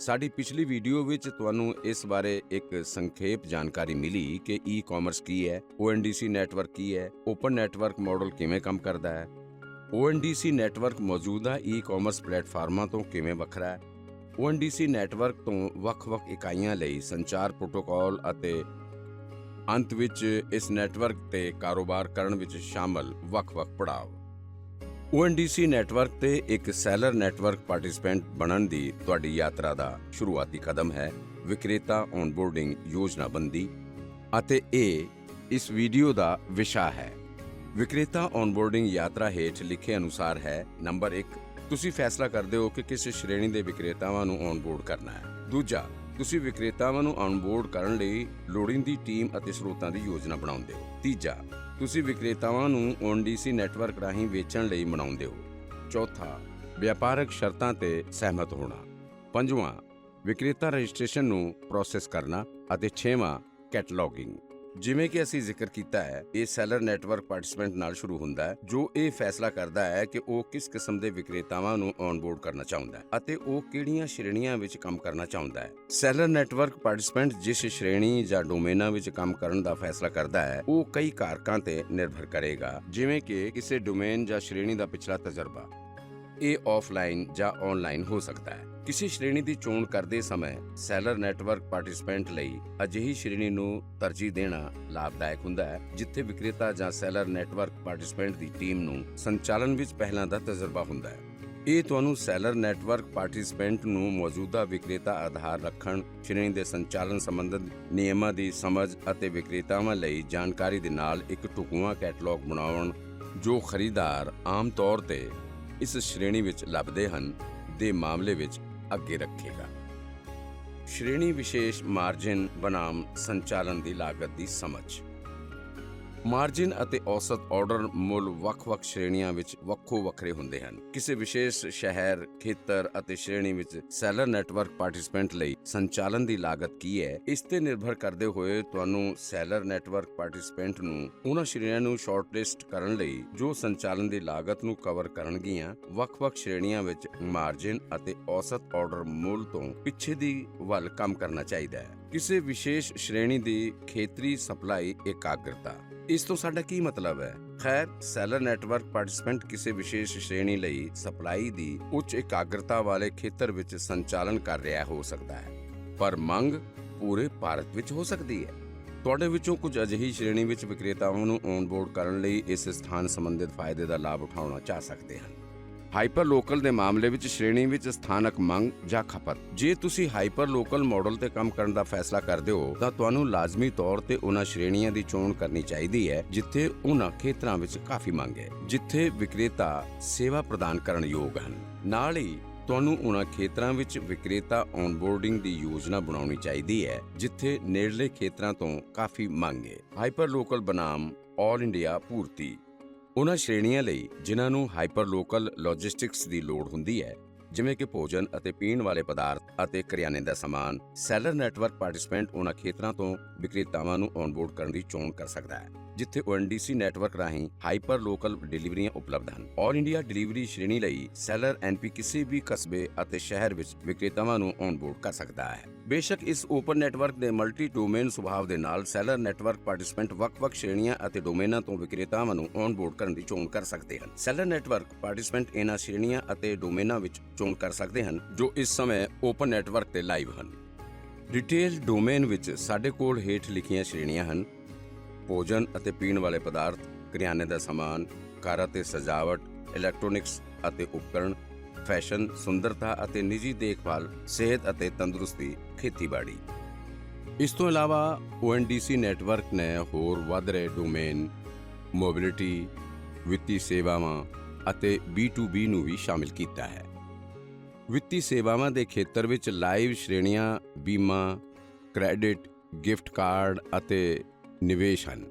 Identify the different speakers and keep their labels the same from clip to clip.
Speaker 1: ਸਾਡੀ ਪਿਛਲੀ ਵੀਡੀਓ ਵਿੱਚ ਤੁਹਾਨੂੰ ਇਸ ਬਾਰੇ ਇੱਕ ਸੰਖੇਪ ਜਾਣਕਾਰੀ ਮਿਲੀ ਕਿ ਈ-ਕਾਮਰਸ ਕੀ ਹੈ ONDC ਨੈਟਵਰਕ ਕੀ ਹੈ ਓਪਨ ਨੈਟਵਰਕ ਮਾਡਲ ਕਿਵੇਂ ਕੰਮ ਕਰਦਾ ਹੈ ONDC ਨੈਟਵਰਕ ਮੌਜੂਦਾ ਈ-ਕਾਮਰਸ ਪਲੇਟਫਾਰਮਾਂ ਤੋਂ ਕਿਵੇਂ ਵੱਖਰਾ ਹੈ ONDC ਨੈਟਵਰਕ ਤੋਂ ਵੱਖ-ਵੱਖ ਇਕਾਈਆਂ ਲਈ ਸੰਚਾਰ ਪ੍ਰੋਟੋਕਾਲ ਅਤੇ ਅੰਤ ਵਿੱਚ ਇਸ ਨੈਟਵਰਕ ਤੇ ਕਾਰੋਬਾਰ ਕਰਨ ਵਿੱਚ ਸ਼ਾਮਲ ਵੱਖ-ਵੱਖ ਪੜਾਅ ONDC ਨੈਟਵਰਕ ਤੇ ਇੱਕ ਸੈਲਰ ਨੈਟਵਰਕ ਪਾਰਟਿਸਿਪੈਂਟ ਬਣਨ ਦੀ ਤੁਹਾਡੀ ਯਾਤਰਾ ਦਾ ਸ਼ੁਰੂਆਤੀ ਕਦਮ ਹੈ ਵਿਕਰੇਤਾ ਔਨਬੋਰਡਿੰਗ ਯੋਜਨਾਬੰਦੀ ਅਤੇ ਇਹ ਇਸ ਵੀਡੀਓ ਦਾ ਵਿਸ਼ਾ ਹੈ। ਵਿਕਰੇਤਾ ਔਨਬੋਰਡਿੰਗ ਯਾਤਰਾ ਹੇਠ ਲਿਖੇ ਅਨੁਸਾਰ ਹੈ, ਨੰਬਰ 1 ਤੁਸੀਂ ਫੈਸਲਾ ਕਰਦੇ ਹੋ ਕਿ ਕਿਸ ਸ਼੍ਰੇਣੀ ਦੇ ਵਿਕਰੇਤਾਵਾਂ ਨੂੰ ਔਨਬੋਰਡ ਕਰਨਾ ਹੈ। ਦੂਜਾ, ਤੁਸੀਂ ਵਿਕਰੇਤਾਵਾਂ ਨੂੰ ਔਨਬੋਰਡ ਕਰਨ ਲਈ ਲੋੜੀਂਦੀ ਟੀਮ ਅਤੇ ਸਰੋਤਾਂ ਦੀ ਯੋਜਨਾ ਬਣਾਉਂਦੇ ਹੋ। ਤੀਜਾ ਤੁਸੀਂ ਵਿਕਰੇਤਾਵਾਂ ਨੂੰ ONDC ਨੈਟਵਰਕ ਰਾਹੀਂ ਵੇਚਣ ਲਈ ਬਣਾਉਂਦੇ ਹੋ। ਚੌਥਾ ਵਪਾਰਕ ਸ਼ਰਤਾਂ ਤੇ ਸਹਿਮਤ ਹੋਣਾ। ਪੰਜਵਾਂ, ਵਿਕਰੇਤਾ ਰਜਿਸਟ੍ਰੇਸ਼ਨ ਨੂੰ ਪ੍ਰੋਸੈਸ ਕਰਨਾ ਅਤੇ ਛੇਵਾਂ, ਕੈਟਲੌਗਿੰਗ। ਜਿਵੇਂ ਕਿ ਅਸੀਂ ਜ਼ਿਕਰ ਕੀਤਾ ਹੈ, ਇਹ ਸੈਲਰ ਨੈਟਵਰਕ ਪਾਰਟਿਸਿਪੈਂਟ ਨਾਲ ਸ਼ੁਰੂ ਹੁੰਦਾ ਹੈ, ਜੋ ਇਹ ਫੈਸਲਾ ਕਰਦਾ ਹੈ ਕਿ ਉਹ ਕਿਸ ਕਿਸਮ ਦੇ ਵਿਕਰੇਤਾਵਾਂ ਨੂੰ ਔਨਬੋਰਡ ਕਰਨਾ ਚਾਹੁੰਦਾ ਹੈ ਅਤੇ ਉਹ ਕਿਹੜੀਆਂ ਸ਼੍ਰੇਣੀਆਂ ਵਿੱਚ ਕੰਮ ਕਰਨਾ ਚਾਹੁੰਦਾ ਹੈ। ਸੈਲਰ ਨੈਟਵਰਕ ਪਾਰਟਿਸਿਪੈਂਟ ਜਿਸ ਸ਼੍ਰੇਣੀ ਜਾਂ ਡੋਮੇਨਾਂ ਵਿੱਚ ਕੰਮ ਕਰਨ ਦਾ ਫੈਸਲਾ ਕਰਦਾ ਹੈ, ਉਹ ਕਈ ਕਾਰਕਾਂ ਤੇ ਨਿਰਭਰ ਕਰੇਗਾ, ਜਿਵੇਂ ਕਿ ਕਿਸੇ ਡੋਮੇਨ ਜਾਂ ਸ਼੍ਰੇਣੀ ਦਾ ਪਿਛਲਾ ਤਜਰਬਾ। ਇਹ ਆਫਲਾਈਨ ਜਾਂ ਆਨਲਾਈਨ ਹੋ ਸਕਦਾ ਹੈ। ਕਿਸੇ ਸ਼੍ਰੇਣੀ ਦੀ ਚੋਣ ਕਰਦੇ ਸਮੇਂ ਸੈਲਰ ਨੈਟਵਰਕ ਪਾਰਟਿਸਿਪੈਂਟ ਲਈ ਅਜਿਹੀ ਸ਼੍ਰੇਣੀ ਨੂੰ ਤਰਜੀਹ ਦੇਣਾ ਲਾਭਦਾਇਕ ਹੁੰਦਾ ਹੈ, ਜਿੱਥੇ ਵਿਕਰੇਤਾ ਜਾਂ ਸੈਲਰ ਨੈਟਵਰਕ ਪਾਰਟਿਸਿਪੈਂਟ ਦੀ ਟੀਮ ਨੂੰ ਸੰਚਾਲਨ ਵਿੱਚ ਪਹਿਲਾਂ ਦਾ ਤਜਰਬਾ ਹੁੰਦਾ ਹੈ। ਇਹ ਤੁਹਾਨੂੰ ਸੈਲਰ ਨੈਟਵਰਕ ਪਾਰਟਿਸਿਪੈਂਟ ਨੂੰ ਮੌਜੂਦਾ ਵਿਕਰੇਤਾ ਆਧਾਰ ਰੱਖਣ, ਸ਼੍ਰੇਣੀ ਦੇ ਸੰਚਾਲਨ ਸੰਬੰਧਿਤ ਨਿਯਮਾਂ ਦੀ ਸਮਝ ਅਤੇ ਵਿਕਰੇਤਾਵਾਂ ਲਈ ਜਾਣਕਾਰੀ ਦੇ ਨਾਲ ਇੱਕ ਢੁਕਵਾਂ ਕੈਟਲੌਗ ਬਣਾਉਣ ਜੋ ਖਰੀਦਦਾਰ ਆਮ ਤੌਰ ਤੇ ਇਸ ਸ਼੍ਰੇਣੀ ਵਿੱਚ ਲੱਭਦੇ ਹਨ, ਦੇ ਮਾਮਲੇ ਵਿੱਚ ਅੱਗੇ ਰੱਖੇਗਾ। ਸ਼੍ਰੇਣੀ ਵਿਸ਼ੇਸ਼ ਮਾਰਜਿਨ ਬਨਾਮ ਸੰਚਾਲਨ ਦੀ ਲਾਗਤ ਦੀ ਸਮਝ। ਮਾਰਜਿਨ ਅਤੇ ਔਸਤ ਆਰਡਰ ਮੁੱਲ ਵੱਖ-ਵੱਖ ਸ਼੍ਰੇਣੀਆਂ ਵਿੱਚ ਵੱਖੋ ਵੱਖਰੇ ਹੁੰਦੇ ਹਨ। ਕਿਸੇ ਵਿਸ਼ੇਸ਼ ਸ਼ਹਿਰ, ਖੇਤਰ ਅਤੇ ਸ਼੍ਰੇਣੀ ਵਿੱਚ ਸੈਲਰ ਨੈਟਵਰਕ ਪਾਰਟਿਸਿਪੈਂਟ ਲਈ ਸੰਚਾਲਨ ਦੀ ਲਾਗਤ ਕੀ ਹੈ? ਇਸ ਤੇ ਨਿਰਭਰ ਕਰਦੇ ਹੋਏ ਤੁਹਾਨੂੰ ਸੈਲਰ ਨੈਟਵਰਕ ਪਾਰਟਿਸਿਪੈਂਟ ਨੂੰ ਉਹਨਾਂ ਸ਼੍ਰੇਣੀਆਂ ਨੂੰ ਸ਼ਾਰਟਲਿਸਟ ਕਰਨ ਲਈ ਜੋ ਸੰਚਾਲਨ ਦੀ ਲਾਗਤ ਨੂੰ ਕਵਰ ਕਰਨਗੀਆਂ, ਵੱਖ-ਵੱਖ ਸ਼੍ਰੇਣੀਆਂ ਵਿੱਚ ਮਾਰਜਿਨ ਅਤੇ ਔਸਤ ਆਰਡਰ ਮੁੱਲ ਤੋਂ ਪਿੱਛੇ ਦੀ ਵੱਲ ਕੰਮ ਕਰਨਾ ਚਾਹੀਦਾ ਹੈ। ਕਿਸੇ ਵਿਸ਼ੇਸ਼ ਸ਼੍ਰੇਣੀ ਦੀ ਖੇਤਰੀ ਸਪਲਾਈ ਇਕਾਗਰਤਾ ਇਸ ਤੋਂ ਸਾਡਾ ਕੀ ਮਤਲਬ ਹੈ? ਖੈਰ ਸੈਲਰ ਨੈਟਵਰਕ ਪਾਰਟਿਸਿਪੈਂਟ ਕਿਸੇ ਵਿਸ਼ੇਸ਼ ਸ਼੍ਰੇਣੀ ਲਈ ਸਪਲਾਈ ਦੀ ਉੱਚ ਇਕਾਗਰਤਾ ਵਾਲੇ ਖੇਤਰ ਵਿੱਚ ਸੰਚਾਲਨ ਕਰ ਰਿਹਾ ਹੋ ਸਕਦਾ ਹੈ, ਪਰ ਮੰਗ ਪੂਰੇ ਭਾਰਤ ਵਿੱਚ ਹੋ ਸਕਦੀ ਹੈ। ਤੁਹਾਡੇ ਵਿੱਚੋਂ ਕੁਝ ਅਜਿਹੀ ਸ਼੍ਰੇਣੀ ਵਿੱਚ ਵਿਕਰੇਤਾਵਾਂ ਨੂੰ ਔਨਬੋਰਡ ਕਰਨ ਲਈ ਇਸ ਸਥਾਨ ਸੰਬੰਧਿਤ ਫਾਇਦੇ ਦਾ ਲਾਭ ਉਠਾਉਣਾ ਚਾਹ ਸਕਦੇ ਹਨ। ਹਾਈਪਰ ਲੋਕਲ ਦੇ ਮਾਮਲੇ ਵਿੱਚ ਸ਼੍ਰੇਣੀ ਵਿੱਚ ਸਥਾਨਕ ਮੰਗ ਜਾਂ ਖਪਤ। ਜੇ ਤੁਸੀਂ ਹਾਈਪਰ ਲੋਕਲ ਮਾਡਲ ਤੇ ਕੰਮ ਕਰਨ ਦਾ ਫੈਸਲਾ ਕਰਦੇ ਹੋ, ਤਾਂ ਤੁਹਾਨੂੰ ਲਾਜ਼ਮੀ ਤੌਰ ਤੇ ਉਹਨਾਂ ਸ਼੍ਰੇਣੀਆਂ ਦੀ ਚੋਣ ਕਰਨੀ ਚਾਹੀਦੀ ਹੈ, ਜਿੱਥੇ ਉਹਨਾਂ ਖੇਤਰਾਂ ਵਿੱਚ ਕਾਫੀ ਮੰਗ ਹੈ, ਜਿੱਥੇ ਵਿਕਰੇਤਾ ਸੇਵਾ ਪ੍ਰਦਾਨ ਕਰਨ ਯੋਗ ਹਨ। ਨਾਲ ਹੀ, ਤੁਹਾਨੂੰ ਉਹਨਾਂ ਖੇਤਰਾਂ ਵਿੱਚ ਵਿਕਰੇਤਾ ਔਨਬੋਰਡਿੰਗ ਦੀ ਯੋਜਨਾ ਬਣਾਉਣੀ ਚਾਹੀਦੀ ਹੈ, ਜਿੱਥੇ ਨੇੜਲੇ ਖੇਤਰਾਂ ਤੋਂ ਕਾਫੀ ਮੰਗ ਹੈ। ਹਾਈਪਰ ਲੋਕਲ ਬਨਾਮ 올 ਇੰਡੀਆ ਪੂਰਤੀ ਉਹਨਾਂ ਸ਼੍ਰੇਣੀਆਂ ਲਈ ਜਿਨ੍ਹਾਂ ਨੂੰ ਹਾਈਪਰਲੋਕਲ ਲੌਜਿਸਟਿਕਸ ਦੀ ਲੋੜ ਹੁੰਦੀ ਹੈ, ਜਿਵੇਂ ਕਿ ਭੋਜਨ ਅਤੇ ਪੀਣ ਵਾਲੇ ਪਦਾਰਥ ਅਤੇ ਕਰਿਆਨੇ ਦਾ ਸਮਾਨ, ਸੈਲਰ ਨੈਟਵਰਕ ਪਾਰਟਿਸਿਪੈਂਟ ਉਹਨਾਂ ਖੇਤਰਾਂ ਤੋਂ ਵਿਕਰੇਤਾਵਾਂ ਨੂੰ ਆਨਬੋਰਡ ਕਰਨ ਦੀ ਚੋਣ ਕਰ ਸਕਦਾ ਹੈ। ਜਿੱਥੇ ONDC ਨੈਟਵਰਕ ਰਾਹੀਂ ਹਾਈਪਰ ਲੋਕਲ ਡਿਲੀਵਰੀਆਂ ਉਪਲਬਧ ਹਨ। 올 ਇੰਡੀਆ ਡਿਲੀਵਰੀ ਸ਼੍ਰੇਣੀ ਲਈ ਸੈਲਰ ਐਨਪੀ ਕਿਸੇ ਵੀ ਕਸਬੇ ਅਤੇ ਸ਼ਹਿਰ ਵਿੱਚ ਵਿਕਰੇਤਾਵਾਂ ਨੂੰ ਔਨਬੋਰਡ ਕਰ ਸਕਦਾ ਹੈ। ਬੇਸ਼ੱਕ ਇਸ ਓਪਨ ਨੈਟਵਰਕ ਦੇ ਮਲਟੀ ਡੋਮੇਨ ਸੁਭਾਅ ਦੇ ਨਾਲ ਸੈਲਰ ਨੈਟਵਰਕ ਪਾਰਟਿਸਿਪੈਂਟ ਵੱਖ-ਵੱਖ ਸ਼੍ਰੇਣੀਆਂ ਅਤੇ ਡੋਮੇਨਾਂ ਤੋਂ ਵਿਕਰੇਤਾਵਾਂ ਨੂੰ ਔਨਬੋਰਡ ਕਰਨ ਦੀ ਚੋਣ ਕਰ ਸਕਦੇ ਹਨ। ਸੈਲਰ ਨੈਟਵਰਕ ਪਾਰਟਿਸਿਪੈਂਟ ਇਹਨਾਂ ਸ਼੍ਰੇਣੀਆਂ ਅਤੇ ਡੋਮੇਨਾਂ ਵਿੱਚ ਚੋਣ ਕਰ ਸਕਦੇ ਹਨ, ਜੋ ਇਸ ਸਮੇਂ ਓਪਨ ਨੈਟਵਰਕ ਤੇ ਲਾਈਵ ਹਨ। ਰਿਟੇਲ ਡੋਮੇਨ ਵਿੱਚ ਸਾਡੇ ਕੋਲ ਹੇਠ ਲਿਖੀਆਂ ਸ਼੍ਰੇਣੀਆਂ ਹਨ ਭੋਜਨ ਅਤੇ ਪੀਣ ਵਾਲੇ ਪਦਾਰਥ ਕਰਿਆਨੇ ਦਾ ਸਮਾਨ ਘਰ ਅਤੇ ਸਜਾਵਟ ਇਲੈਕਟ੍ਰੋਨਿਕਸ ਅਤੇ ਉਪਕਰਣ ਫੈਸ਼ਨ ਸੁੰਦਰਤਾ ਅਤੇ ਨਿੱਜੀ ਦੇਖਭਾਲ, ਸਿਹਤ ਅਤੇ ਤੰਦਰੁਸਤੀ, ਖੇਤੀਬਾੜੀ। ਇਸ ਤੋਂ ਇਲਾਵਾ ONDC ਨੈਟਵਰਕ ਨੇ ਹੋਰ ਵੱਧ ਰਹੇ ਡੋਮੇਨ, ਮੋਬਿਲਿਟੀ, ਵਿੱਤੀ ਸੇਵਾਵਾਂ ਅਤੇ B2B ਨੂੰ ਵੀ ਸ਼ਾਮਿਲ ਕੀਤਾ ਹੈ। ਵਿੱਤੀ ਸੇਵਾਵਾਂ ਦੇ ਖੇਤਰ ਵਿੱਚ ਲਾਈਵ ਸ਼੍ਰੇਣੀਆਂ, ਬੀਮਾ, ਕ੍ਰੈਡਿਟ, ਗਿਫਟ ਕਾਰਡ ਅਤੇ ਨਿਵੇਸ਼ ਹਨ।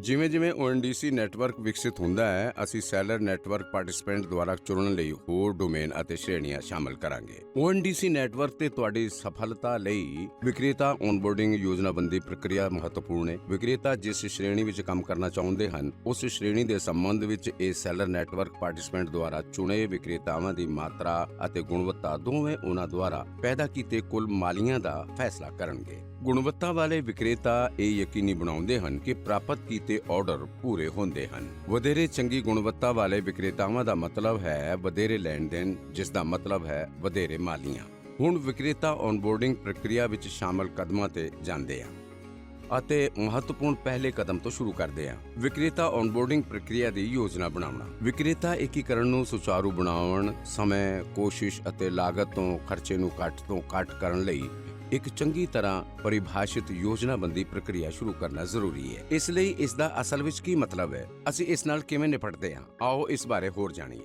Speaker 1: ਜਿਵੇਂ-ਜਿਵੇਂ ONDC ਨੈਟਵਰਕ ਵਿਕਸਿਤ ਹੁੰਦਾ ਹੈ, ਅਸੀਂ ਸੈਲਰ ਨੈਟਵਰਕ ਪਾਰਟਿਸਪੈਂਟ ਦੁਆਰਾ ਚੁਣਨ ਲਈ ਹੋਰ ਡੋਮੇਨ ਅਤੇ ਸ਼੍ਰੇਣੀਆਂ ਸ਼ਾਮਲ ਕਰਾਂਗੇ। ONDC ਨੈਟਵਰਕ ਤੇ ਤੁਹਾਡੀ ਸਫਲਤਾ ਲਈ ਵਿਕਰੇਤਾ ਔਨਬੋਰਡਿੰਗ ਯੋਜਨਾਬੰਦੀ ਪ੍ਰਕਿਰਿਆ ਮਹੱਤਵਪੂਰਨ ਹੈ। ਵਿਕਰੇਤਾ ਜਿਸ ਸ਼੍ਰੇਣੀ ਵਿੱਚ ਕੰਮ ਕਰਨਾ ਚਾਹੁੰਦੇ ਹਨ, ਉਸ ਸ਼੍ਰੇਣੀ ਦੇ ਸੰਬੰਧ ਵਿੱਚ ਇਹ ਸੈਲਰ ਨੈਟਵਰਕ ਪਾਰਟਿਸਪੈਂਟ ਦੁਆਰਾ ਚੁਣੇ ਵਿਕਰੇਤਾਵਾਂ ਦੀ ਮਾਤਰਾ ਅਤੇ ਗੁਣਵੱਤਾ ਦੋਵੇਂ ਉਹਨਾਂ ਦੁਆਰਾ ਪੈਦਾ ਕੀਤੇ ਕੁੱਲ ਮਾਲੀਆਂ ਦਾ ਫੈਸਲਾ ਕਰਨਗੇ। ਗੁਣਵੱਤਾ ਵਾਲੇ ਵਿਕਰੇਤਾ ਇਹ ਯਕੀਨੀ ਬਣਾਉਂਦੇ ਹਨ ਕਿ ਪ੍ਰਾਪਤ ਕੀਤੇ ਆਰਡਰ ਪੂਰੇ ਹੁੰਦੇ ਹਨ। ਵਧੇਰੇ ਚੰਗੀ ਗੁਣਵੱਤਾ ਵਾਲੇ ਵਿਕਰੇਤਾਵਾਂ ਦਾ ਮਤਲਬ ਹੈ ਵਧੇਰੇ ਲੈਣ ਦੇਣ ਜਿਸ ਦਾ ਮਤਲਬ ਹੈ ਵਧੇਰੇ ਮਾਲੀਆਂ। ਹੁਣ ਵਿਕਰੇਤਾ ਔਨਬੋਰਡਿੰਗ ਪ੍ਰਕਿਰਿਆ ਵਿੱਚ ਸ਼ਾਮਲ ਕਦਮਾਂ ਤੇ ਜਾਂਦੇ ਆ ਅਤੇ ਮਹੱਤਵਪੂਰਨ ਪਹਿਲੇ ਕਦਮ ਤੋਂ ਸ਼ੁਰੂ ਕਰਦੇ ਹਾਂ ਵਿਕਰੇਤਾ ਔਨਬੋਰਡਿੰਗ ਪ੍ਰਕਿਰਿਆ ਦੀ ਯੋਜਨਾ ਬਣਾਉਣਾ। ਵਿਕਰੇਤਾ ਏਕੀਕਰਨ ਨੂੰ ਸੁਚਾਰੂ ਬਣਾਉਣ, ਸਮੇਂ, ਕੋਸ਼ਿਸ਼ ਅਤੇ ਲਾਗਤ ਤੋਂ ਖਰਚੇ ਨੂੰ ਘੱਟ ਤੋਂ ਘੱਟ ਕਰਨ ਲਈ ਇੱਕ ਚੰਗੀ ਤਰ੍ਹਾਂ ਪਰਿਭਾਸ਼ਿਤ ਯੋਜਨਾਬੰਦੀ ਪ੍ਰਕਿਰਿਆ ਸ਼ੁਰੂ ਕਰਨਾ ਜ਼ਰੂਰੀ ਹੈ। ਇਸ ਲਈ ਇਸ ਦਾ ਅਸਲ ਵਿੱਚ ਕੀ ਮਤਲਬ ਹੈ? ਅਸੀਂ ਇਸ ਨਾਲ ਕਿਵੇਂ ਨਿਪਟਦੇ ਹਾਂ? ਆਓ ਇਸ ਬਾਰੇ ਹੋਰ ਜਾਣੀਏ।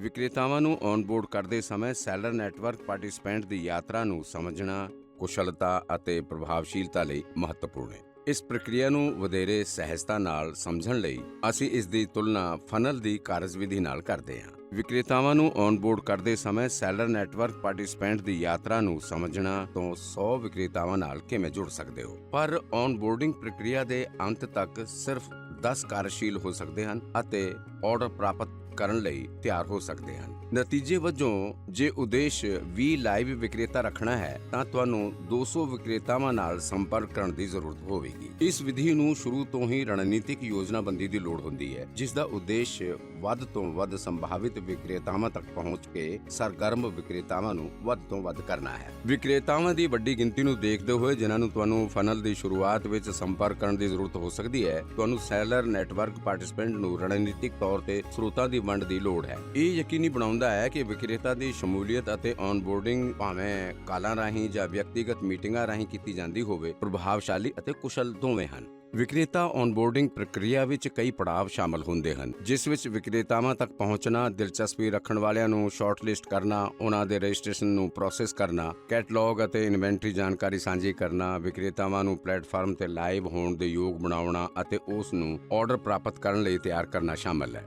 Speaker 1: ਵਿਕਰੇਤਾਵਾਂ ਨੂੰ ਔਨਬੋਰਡ ਕਰਦੇ ਸਮੇਂ ਸੈਲਰ ਨੈਟਵਰਕ ਪਾਰਟਿਸਪੈਂਟ ਦੀ ਯਾਤਰਾ ਨੂੰ ਸਮਝਣਾ, ਕੁਸ਼ਲਤਾ ਅਤੇ ਪ੍ਰਭਾਵਸ਼ੀਲਤਾ ਲਈ ਮਹੱਤਵਪੂਰਨ ਹੈ। ਇਸ ਪ੍ਰਕਿਰਿਆ ਨੂੰ ਵਧੇਰੇ ਸਹਿਜਤਾ ਨਾਲ ਸਮਝਣ ਲਈ ਅਸੀਂ ਇਸ ਦੀ ਤੁਲਨਾ ਫਨਲ ਦੀ ਕਾਰਜਵਿਧੀ ਨਾਲ ਕਰਦੇ ਹਾਂ। ਵਿਕਰੇਤਾਵਾਂ ਨੂੰ ਔਨਬੋਰਡ ਕਰਦੇ ਸਮੇਂ ਸੈਲਰ ਨੈਟਵਰਕ ਪਾਰਟਿਸਪੈਂਟ ਦੀ ਯਾਤਰਾ ਨੂੰ ਸਮਝਣਾ ਤੋਂ 100 ਵਿਕਰੇਤਾਵਾਂ ਨਾਲ ਕਿਵੇਂ ਜੁੜ ਸਕਦੇ ਹੋ? ਪਰ ਔਨਬੋਰਡਿੰਗ ਪ੍ਰਕਿਰਿਆ ਦੇ ਅੰਤ ਤੱਕ ਸਿਰਫ 10 ਕਾਰਜਸ਼ੀਲ ਹੋ ਸਕਦੇ ਹਨ ਅਤੇ ਆਰਡਰ ਪ੍ਰਾਪਤ ਕਰਨ ਲਈ ਤਿਆਰ ਹੋ ਸਕਦੇ ਹਨ। ਨਤੀਜੇ ਵਜੋਂ, ਜੇ ਉਦੇਸ਼ 20 ਲਾਈਵ ਵਿਕਰੇਤਾ ਰੱਖਣਾ ਹੈ, ਤਾਂ ਤੁਹਾਨੂੰ 200 ਵਿਕਰੇਤਾਵਾਂ ਨਾਲ ਸੰਪਰਕ ਕਰਨ ਦੀ ਜ਼ਰੂਰਤ ਹੋਵੇਗੀ। ਇਸ ਵਿਧੀ ਨੂੰ ਸ਼ੁਰੂ ਤੋਂ ਹੀ ਰਣਨੀਤਿਕ ਯੋਜਨਾਬੰਦੀ ਦੀ ਲੋੜ ਹੁੰਦੀ ਹੈ, ਜਿਸ ਦਾ ਉਦੇਸ਼ ਵੱਧ ਤੋਂ ਵੱਧ ਸੰਭਾਵਿਤ ਵਿਕਰੇਤਾਵਾਂ ਤੱਕ ਪਹੁੰਚ ਕੇ ਸਰਗਰਮ ਵਿਕਰੇਤਾਵਾਂ ਨੂੰ ਵੱਧ ਤੋਂ ਵੱਧ ਕਰਨਾ ਹੈ। ਵਿਕਰੇਤਾਵਾਂ ਦੀ ਵੱਡੀ ਗਿਣਤੀ ਨੂੰ ਦੇਖਦੇ ਹੋਏ, ਜਿਨ੍ਹਾਂ ਨੂੰ ਤੁਹਾਨੂੰ ਫਨਲ ਦੀ ਸ਼ੁਰੂਆਤ ਵਿੱਚ ਸੰਪਰਕ ਕਰਨ ਦੀ ਜ਼ਰੂਰਤ ਹੋ ਸਕਦੀ ਹੈ, ਤੁਹਾਨੂੰ ਸੈਲਰ ਨੈਟਵਰਕ ਪਾਰਟਿਸਪੈਂਟ ਨੂੰ ਰਣਨੀਤਿਕ ਤੌਰ ਤੇ ਸਰੋਤਾਂ ਦੀ ਵੰਡ ਦੀ ਲੋੜ ਹੈ। ਇਹ ਯਕੀਨੀ ਬਣਾਉਂਦਾ ਹੈ ਕਿ ਵਿਕਰੇਤਾ ਦੀ ਸ਼ਮੂਲੀਅਤ ਅਤੇ ਔਨਬੋਰਡਿੰਗ ਭਾਵੇਂ ਕਾਲਾਂ ਰਾਹੀਂ ਜਾਂ ਵਿਅਕਤੀਗਤ ਮੀਟਿੰਗਾਂ ਰਾਹੀਂ ਕੀਤੀ ਜਾਂਦੀ ਹੋਵੇ, ਪ੍ਰਭਾਵਸ਼ਾਲੀ ਅਤੇ ਕੁਸ਼ਲ ਦੋਵੇਂ ਹਨ। ਵਿਕਰੇਤਾ ਔਨਬੋਰਡਿੰਗ ਪ੍ਰਕਿਰਿਆ ਵਿੱਚ ਕਈ ਪੜਾਅ ਸ਼ਾਮਲ ਹੁੰਦੇ ਹਨ, ਜਿਸ ਵਿੱਚ ਵਿਕਰੇਤਾਵਾਂ ਤੱਕ ਪਹੁੰਚਣਾ, ਦਿਲਚਸਪੀ ਰੱਖਣ ਵਾਲਿਆਂ ਨੂੰ ਸ਼ਾਰਟਲਿਸਟ ਕਰਨਾ, ਉਹਨਾਂ ਦੇ ਰਜਿਸਟ੍ਰੇਸ਼ਨ ਨੂੰ ਪ੍ਰੋਸੈਸ ਕਰਨਾ ਕੈਟਲੌਗ ਅਤੇ ਇਨਵੈਂਟਰੀ ਜਾਣਕਾਰੀ ਸਾਂਝੀ ਕਰਨਾ, ਵਿਕਰੇਤਾਵਾਂ ਨੂੰ ਪਲੇਟਫਾਰਮ ਤੇ ਲਾਈਵ ਹੋਣ ਦੇ ਯੋਗ ਬਣਾਉਣਾ ਅਤੇ ਉਸ ਨੂੰ ਆਰਡਰ ਪ੍ਰਾਪਤ ਕਰਨ ਲਈ ਤਿਆਰ ਕਰਨਾ ਸ਼ਾਮਲ ਹੈ।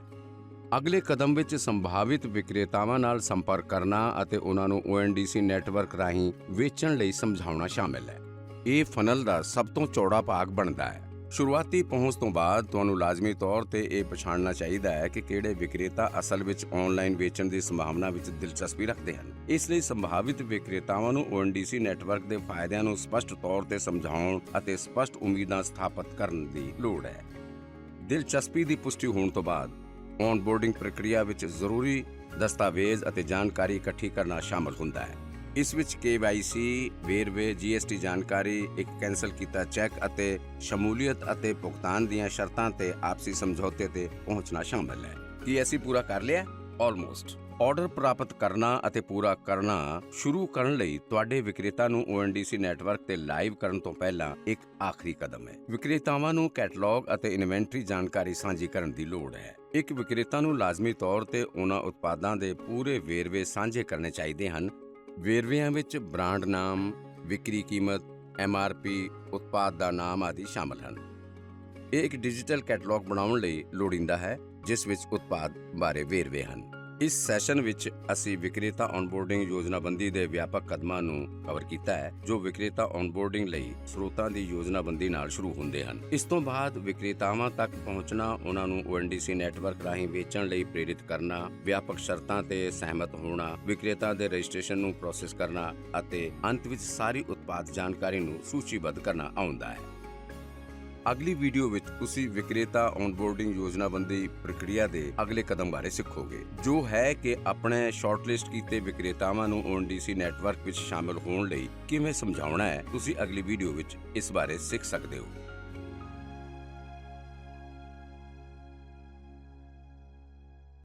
Speaker 1: ਅਗਲੇ ਕਦਮ ਵਿੱਚ ਸੰਭਾਵਿਤ ਵਿਕਰੇਤਾਵਾਂ ਨਾਲ ਸੰਪਰਕ ਕਰਨਾ ਅਤੇ ਉਹਨਾਂ ਨੂੰ ONDC ਨੈਟਵਰਕ ਰਾਹੀਂ ਵੇਚਣ ਲਈ ਸਮਝਾਉਣਾ ਸ਼ਾਮਿਲ ਹੈ। ਇਹ ਫਨਲ ਦਾ ਸਭ ਤੋਂ ਚੌੜਾ ਭਾਗ ਬਣਦਾ ਹੈ। ਸ਼ੁਰੂਆਤੀ ਪਹੁੰਚ ਤੋਂ ਬਾਅਦ ਤੁਹਾਨੂੰ ਲਾਜ਼ਮੀ ਤੌਰ ਤੇ ਇਹ ਪਛਾਣਨਾ ਚਾਹੀਦਾ ਹੈ ਕਿ ਕਿਹੜੇ ਵਿਕਰੇਤਾ ਅਸਲ ਵਿੱਚ ਆਨਲਾਈਨ ਵੇਚਣ ਦੀ ਸੰਭਾਵਨਾ ਵਿੱਚ ਦਿਲਚਸਪੀ ਰੱਖਦੇ ਹਨ। ਇਸ ਲਈ ਸੰਭਾਵਿਤ ਵਿਕਰੇਤਾਵਾਂ ਨੂੰ ONDC ਨੈਟਵਰਕ ਦੇ ਫਾਇਦਿਆਂ ਨੂੰ ਸਪਸ਼ਟ ਤੌਰ ਤੇ ਸਮਝਾਉਣ ਅਤੇ ਸਪਸ਼ਟ ਉਮੀਦਾਂ ਸਥਾਪਿਤ ਕਰਨ ਦੀ ਲੋੜ ਹੈ। ਦਿਲਚਸਪੀ ਦੀ ਪੁਸ਼ਟੀ ਹੋਣ ਤੋਂ ਬਾਅਦ ਔਨਬੋਰਡਿੰਗ ਪ੍ਰਕਿਰਿਆ ਵਿੱਚ ਜ਼ਰੂਰੀ ਦਸਤਾਵੇਜ਼ ਅਤੇ ਜਾਣਕਾਰੀ ਇਕੱਠੀ ਕਰਨਾ ਸ਼ਾਮਲ ਹੁੰਦਾ ਹੈ। ਇਸ ਵਿੱਚ KYC ਵੇਰਵੇ GST ਜਾਣਕਾਰੀ, ਇੱਕ ਕੈਨਸਲ ਕੀਤਾ ਚੈੱਕ ਅਤੇ ਸ਼ਮੂਲੀਅਤ ਅਤੇ ਭੁਗਤਾਨ ਦੀਆਂ ਸ਼ਰਤਾਂ ਤੇ ਆਪਸੀ ਸਮਝੌਤੇ ਤੇ ਪਹੁੰਚਣਾ ਸ਼ਾਮਲ ਹੈ। ਕੀ ਅਸੀਂ ਪੂਰਾ ਕਰ ਲਿਆ? ਆਲਮੋਸਟ ਆਰਡਰ ਪ੍ਰਾਪਤ ਕਰਨਾ ਅਤੇ ਪੂਰਾ ਕਰਨਾ ਸ਼ੁਰੂ ਕਰਨ ਲਈ ਤੁਹਾਡੇ ਵਿਕਰੇਤਾ ਨੂੰ ONDC ਨੈਟਵਰਕ ਤੇ ਲਾਈਵ ਕਰਨ ਤੋਂ ਪਹਿਲਾਂ ਇੱਕ ਆਖਰੀ ਕਦਮ ਹੈ। ਵਿਕਰੇਤਾਵਾਂ ਨੂੰ ਕੈਟਲੌਗ ਅਤੇ ਇਨਵੈਂਟਰੀ ਜਾਣਕਾਰੀ ਸਾਂਝੀ ਕਰਨ ਦੀ ਲੋੜ ਹੈ। ਇੱਕ ਵਿਕਰੇਤਾ ਨੂੰ ਲਾਜ਼ਮੀ ਤੌਰ ਤੇ ਉਹਨਾਂ ਉਤਪਾਦਾਂ ਦੇ ਪੂਰੇ ਵੇਰਵੇ ਸਾਂਝੇ ਕਰਨੇ ਚਾਹੀਦੇ ਹਨ। ਵੇਰਵਿਆਂ ਵਿੱਚ ਬ੍ਰਾਂਡ ਨਾਮ, ਵਿਕਰੀ ਕੀਮਤ MRP ਉਤਪਾਦ ਦਾ ਨਾਮ ਆਦਿ ਸ਼ਾਮਲ ਹਨ। ਇਹ ਇੱਕ ਡਿਜੀਟਲ ਕੈਟਲੌਗ ਬਣਾਉਣ ਲਈ ਲੋੜੀਂਦਾ ਹੈ, ਜਿਸ ਵਿੱਚ ਉਤਪਾਦ ਬਾਰੇ ਵੇਰਵੇ ਹਨ। ਇਸ ਸੈਸ਼ਨ ਵਿੱਚ ਅਸੀਂ ਵਿਕਰੇਤਾ ਔਨਬੋਰਡਿੰਗ ਯੋਜਨਾਬੰਦੀ ਦੇ ਵਿਆਪਕ ਕਦਮਾਂ ਨੂੰ ਕਵਰ ਕੀਤਾ ਹੈ, ਜੋ ਵਿਕਰੇਤਾ ਔਨਬੋਰਡਿੰਗ ਲਈ ਸਰੋਤਾਂ ਦੀ ਯੋਜਨਾਬੰਦੀ ਨਾਲ ਸ਼ੁਰੂ ਹੁੰਦੇ ਹਨ। ਇਸ ਤੋਂ ਬਾਅਦ ਵਿਕਰੇਤਾਵਾਂ ਤੱਕ ਪਹੁੰਚਣਾ, ਉਹਨਾਂ ਨੂੰ ONDC ਨੈਟਵਰਕ ਰਾਹੀਂ ਵੇਚਣ ਲਈ ਪ੍ਰੇਰਿਤ ਕਰਨਾ, ਵਿਆਪਕ ਸ਼ਰਤਾਂ ਤੇ ਸਹਿਮਤ ਹੋਣਾ, ਵਿਕਰੇਤਾ ਦੇ ਰਜਿਸਟ੍ਰੇਸ਼ਨ ਨੂੰ ਪ੍ਰੋਸੈਸ ਕਰਨਾ ਅਤੇ ਅੰਤ ਵਿੱਚ ਸਾਰੀ ਉਤਪਾਦ ਜਾਣਕਾਰੀ ਨੂੰ ਸੂਚੀਬੱਧ ਕਰਨਾ ਆਉਂਦਾ ਹੈ। ਅਗਲੀ ਵੀਡੀਓ ਵਿੱਚ ਤੁਸੀਂ ਵਿਕਰੇਤਾ ਔਨਬੋਰਡਿੰਗ ਯੋਜਨਾਬੰਦੀ ਪ੍ਰਕਿਰਿਆ ਦੇ ਅਗਲੇ ਕਦਮ ਬਾਰੇ ਸਿੱਖੋਗੇ, ਜੋ ਹੈ ਕਿ ਆਪਣੇ ਸ਼ਾਰਟਲਿਸਟ ਕੀਤੇ ਵਿਕਰੇਤਾਵਾਂ ਨੂੰ ONDC ਨੈਟਵਰਕ ਵਿੱਚ ਸ਼ਾਮਲ ਹੋਣ ਲਈ ਕਿਵੇਂ ਸਮਝਾਉਣਾ ਹੈ, ਤੁਸੀਂ ਅਗਲੀ ਵੀਡੀਓ ਵਿੱਚ ਇਸ ਬਾਰੇ ਸਿੱਖ ਸਕਦੇ ਹੋ।